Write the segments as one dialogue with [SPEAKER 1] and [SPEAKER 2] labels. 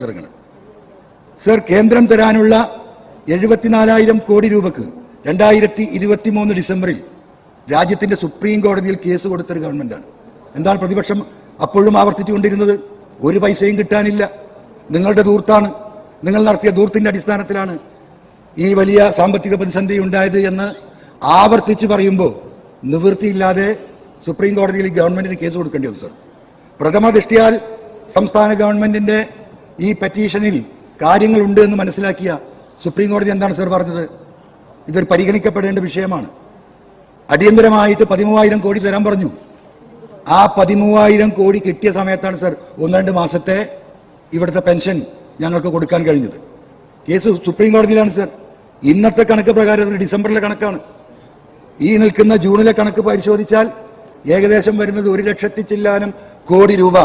[SPEAKER 1] അവസരങ്ങൾ സർ കേന്ദ്രം തരാനുള്ള എഴുപത്തിനാലായിരം കോടി രൂപക്ക് രണ്ടായിരത്തി ഇരുപത്തി മൂന്ന് ഡിസംബറിൽ രാജ്യത്തിന്റെ സുപ്രീം കോടതിയിൽ കേസ് കൊടുത്തൊരു ഗവൺമെന്റാണ്. എന്താണ് പ്രതിപക്ഷം അപ്പോഴും ആവർത്തിച്ചുകൊണ്ടിരുന്നത് ഒരു പൈസയും കിട്ടാനില്ല. നിങ്ങളുടെ ദൂർത്താണ് നിങ്ങൾ നടത്തിയ ദൂർത്തിന്റെ അടിസ്ഥാനത്തിലാണ് ഈ വലിയ സാമ്പത്തിക പ്രതിസന്ധി ഉണ്ടായത് എന്ന് ആവർത്തിച്ച് പറയുമ്പോൾ നിവൃത്തിയില്ലാതെ സുപ്രീം കോടതിയിൽ ഗവൺമെന്റിന് കേസ് കൊടുക്കേണ്ടി വന്നു സർ. പ്രഥമ ദൃഷ്ടിയാൽ സംസ്ഥാന ഗവൺമെന്റിന്റെ ഈ പെറ്റീഷനിൽ കാര്യങ്ങളുണ്ട് എന്ന് മനസ്സിലാക്കിയ സുപ്രീം കോടതി എന്താണ് സർ പറഞ്ഞത്? ഇതൊരു പരിഗണിക്കപ്പെടേണ്ട വിഷയമാണ്. അടിയന്തരമായിട്ട് പതിമൂവായിരം കോടി തരാൻ പറഞ്ഞു. ആ പതിമൂവായിരം കോടി കിട്ടിയ സമയത്താണ് സർ ഒന്ന് രണ്ട് മാസത്തെ ഇവിടുത്തെ പെൻഷൻ ഞങ്ങൾക്ക് കൊടുക്കാൻ കഴിഞ്ഞത്. കേസ് സുപ്രീം കോടതിയിലാണ് സർ ഇന്നത്തെ കണക്ക് പ്രകാരം ഡിസംബറിലെ കണക്കാണ്. ഈ നിൽക്കുന്ന ജൂണിലെ കണക്ക് പരിശോധിച്ചാൽ ഏകദേശം വരുന്നത് ഒരു ലക്ഷത്തി ചില്ലാനം കോടി രൂപ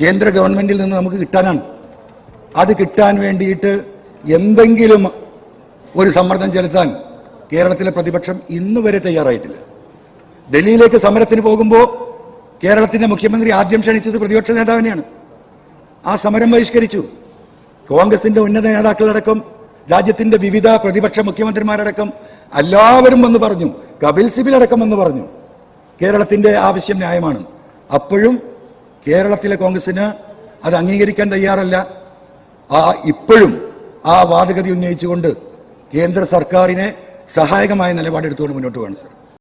[SPEAKER 1] കേന്ദ്ര ഗവൺമെന്റിൽ നിന്ന് നമുക്ക് കിട്ടാനാണ്. അത് കിട്ടാൻ വേണ്ടിയിട്ട് എന്തെങ്കിലും ഒരു സമ്മർദ്ദം ചെലുത്താൻ കേരളത്തിലെ പ്രതിപക്ഷം ഇന്നു വരെ തയ്യാറായിട്ടില്ല. ഡൽഹിയിലേക്ക് സമരത്തിന് പോകുമ്പോൾ കേരളത്തിന്റെ മുഖ്യമന്ത്രി ആദ്യം ക്ഷണിച്ചത് പ്രതിപക്ഷ നേതാവിനെയാണ് ആ സമരം ബഹിഷ്കരിച്ചു. കോൺഗ്രസിന്റെ ഉന്നത നേതാക്കളടക്കം രാജ്യത്തിന്റെ വിവിധ പ്രതിപക്ഷ മുഖ്യമന്ത്രിമാരടക്കം എല്ലാവരും വന്ന് പറഞ്ഞു കപിൽ സിബിൽ അടക്കം വന്ന് പറഞ്ഞു കേരളത്തിന്റെ ആവശ്യം ന്യായമാണ്. അപ്പോഴും കേരളത്തിലെ കോൺഗ്രസിന് അത് അംഗീകരിക്കാൻ തയ്യാറല്ല. ആ ഇപ്പോഴും ആ വാദഗതി ഉന്നയിച്ചുകൊണ്ട് കേന്ദ്ര സർക്കാരിനെ സഹായകമായ നിലപാടെടുത്തുകൊണ്ട് മുന്നോട്ട് പോകണം സർ.